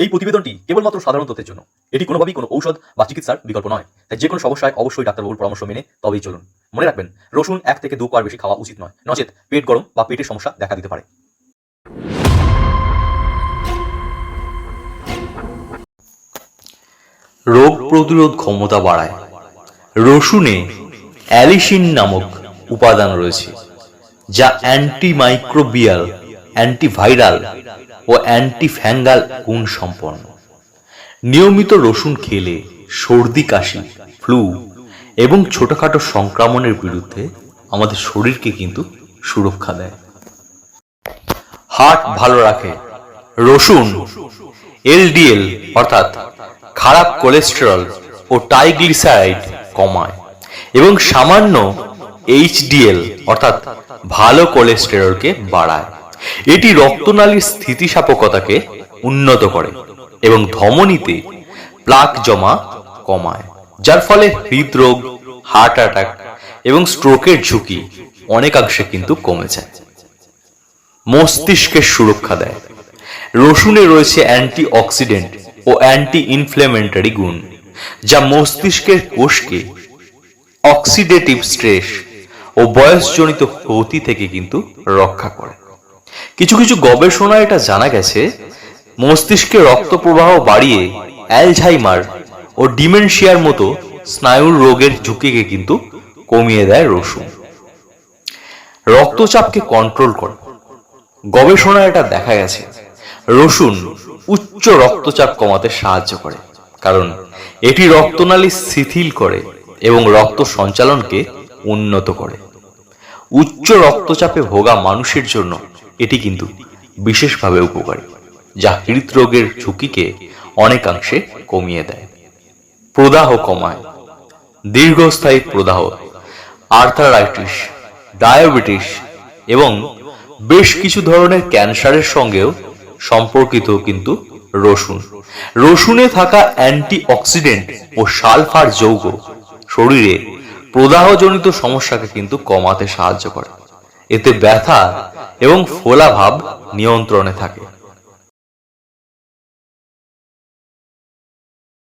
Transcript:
এই প্রতিবেদনটি কেবলমাত্র সাধারণ তথ্যের জন্য। এটি কোনোভাবেই কোনো ঔষধ বা চিকিৎসার বিকল্প নয়। তাই যে কোনো সমস্যায় অবশ্যই ডাক্তারবাবুর পরামর্শ মেনে তবেই চলুন। মনে রাখবেন, রসুন এক থেকে দু কোয়ার বেশি খাওয়া উচিত নয়। নচেত পেট গরম বা পেটের সমস্যা দেখা দিতে পারে। রোগ প্রতিরোধ ক্ষমতা বাড়ায়। রসুনে অ্যালিসিন নামক উপাদান রয়েছে, যা অ্যান্টিমাইক্রোবিয়াল অ্যান্টিভাইরাল ও অ্যান্টিফ্যাঙ্গাল গুণ সম্পন্ন। নিয়মিত রসুন খেলে সর্দি, কাশি, ফ্লু এবং ছোটখাটো সংক্রমণের বিরুদ্ধে আমাদের শরীরকে কিন্তু সুরক্ষা দেয়। হার্ট ভালো রাখে। রসুন, এলডিএল অর্থাৎ খারাপ কোলেস্টেরল ও ট্রাইগ্লিসারাইড কমায় এবং সামান্য এইচডিএল অর্থাৎ ভালো কোলেস্টেরলকে বাড়ায়। এটি রক্তনালীর স্থিতিস্থাপকতাকে উন্নত করে এবং ধমনীতে প্লাক জমা কমায়, যার ফলে হৃদরোগ হার্ট অ্যাটাক এবং স্ট্রোকের ঝুঁকি অনেকাংশে কিন্তু কমে যায় মস্তিষ্কের সুরক্ষা দেয়। রসুনে রয়েছে অ্যান্টি অক্সিডেন্ট ও অ্যান্টি ইনফ্লেমেন্টারি গুণ, যা মস্তিষ্কের কোষকে অক্সিডেটিভ স্ট্রেস ও বয়সজনিত ক্ষতি থেকে কিন্তু রক্ষা করে। কিছু কিছু গবেষণায় এটা জানা গেছে, মস্তিষ্কে রক্ত প্রবাহ বাড়িয়ে অ্যালঝাইমার ও ডিমেনশিয়ার মতো স্নায়ুর রোগের ঝুঁকিকে কিন্তু কমিয়ে দেয় রসুন। রক্তচাপকে কন্ট্রোল করে। গবেষণায় এটা দেখা গেছে, রসুন উচ্চ রক্তচাপ কমাতে সাহায্য করে, কারণ এটি রক্তনালী শিথিল করে এবং রক্ত সঞ্চালনকে উন্নত করে। উচ্চ রক্তচাপে ভোগা মানুষের জন্য এটি কিন্তু বিশেষভাবে উপকারী, যা হৃদরোগের ঝুঁকিকে অনেকাংশে কমিয়ে দেয়। প্রদাহ কমায়। দীর্ঘস্থায়ী প্রদাহ, আর্থারাইটিস, ডায়াবেটিস এবং বেশ কিছু ধরনের ক্যান্সারের সঙ্গেও সম্পর্কিত কিন্তু রসুন। রসুনে থাকা অ্যান্টি অক্সিডেন্ট ও সালফার যৌগ শরীরে প্রদাহজনিত সমস্যাকে কিন্তু কমাতে সাহায্য করে। এতে ব্যথা এবং ফোলাভাব নিয়ন্ত্রণে থাকে।